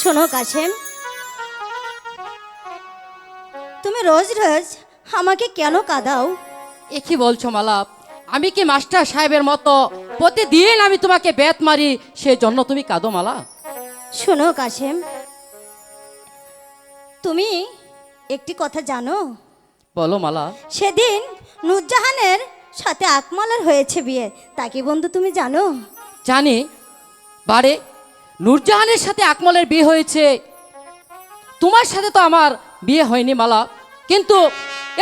শোনো কাছেম তুমি রোজ রোজ আমাকে কেন কাঁদাও? এ কি বলছো মালা? আমি কি মাস্টার সাহেবের মতো প্রতিদিন আমি তোমাকে বেত মারি সেই জন্য তুমি কাঁদো মালা? শোনো কাছেম তুমি একটি কথা জানো? বলো মালা। সেদিন নুরজাহানের সাথে আকমালের হয়েছে বিয়ে তা কি বন্ধু তুমি জানো? জানি। বারে নূরজাহানের সাথে আকমলের বিয়ে হয়েছে। তোমার সাথে তো আমার বিয়ে হয়নি মালা। কিন্তু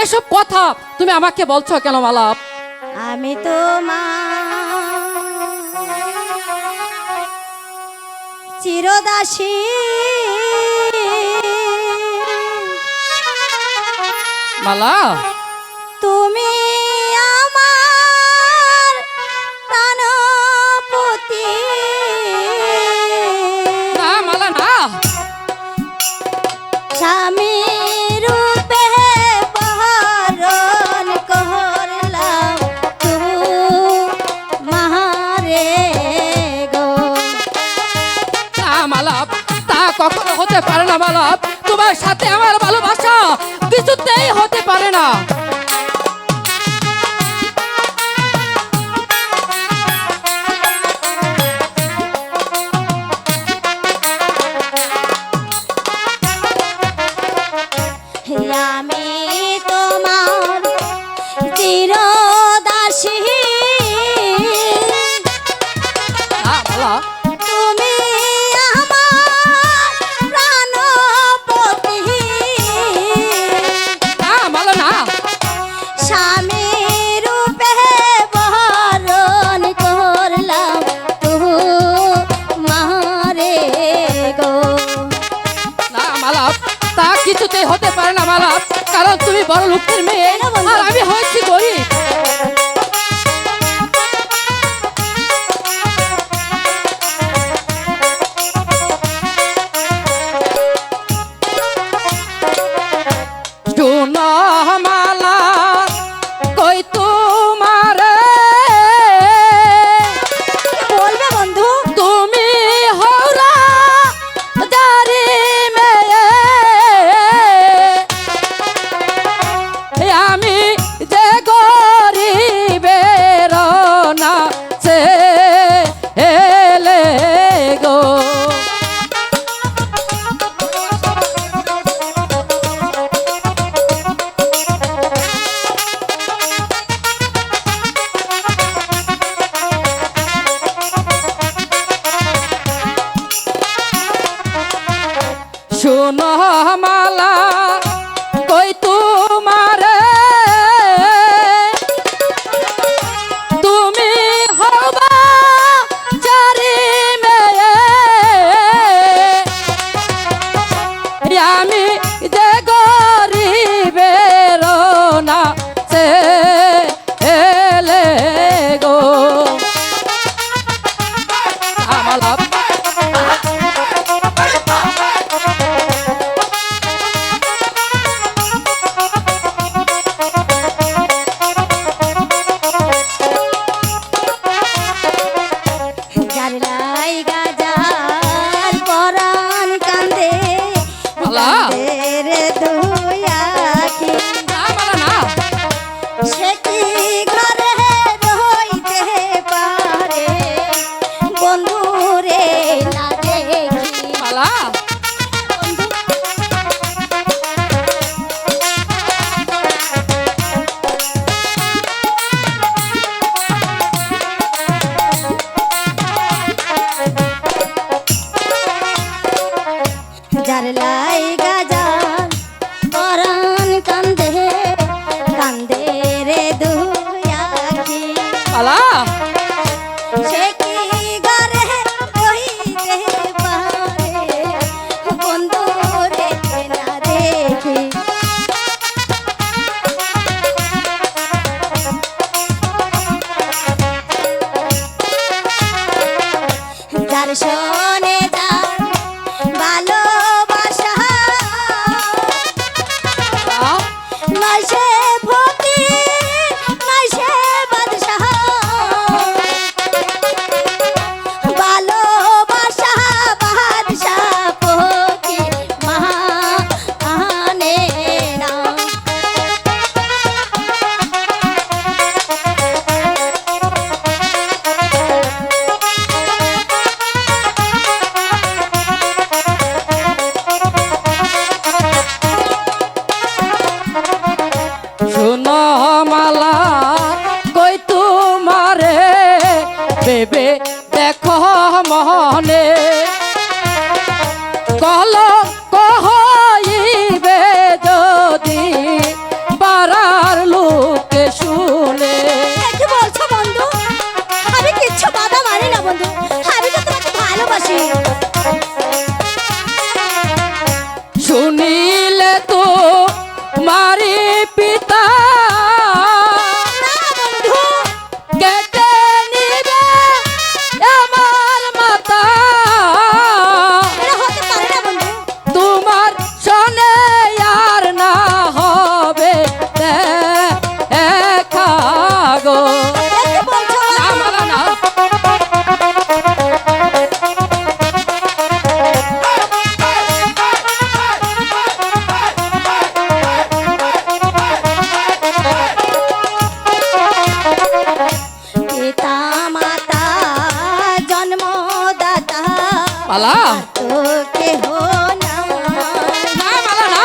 এসব কথা তুমি আমাকে বলছো কেন মালা? আমি তো চিরদাসী। মালা? তুমি কখনো হতে পারে না মালাপ। তোমার সাথে আমার ভালোবাসা কিছুতেই হতে পারে না। আমি তোমার চিরদাসী বড় লোকের মেয়ে। মালা সে কি ঘরে রহিতে পারে বন্ধু রে না দেখি। যার শোনে দেখো মহলে, কলঙ্ক হইবে যদি পাড়ার লোকে শুনে। কি বলছো বন্ধু? আমি কিচ্ছু বাধা মানি না বন্ধু। আমি তো তোমাকে ভালোবাসি। পালা। তোকে হো না না পালা না।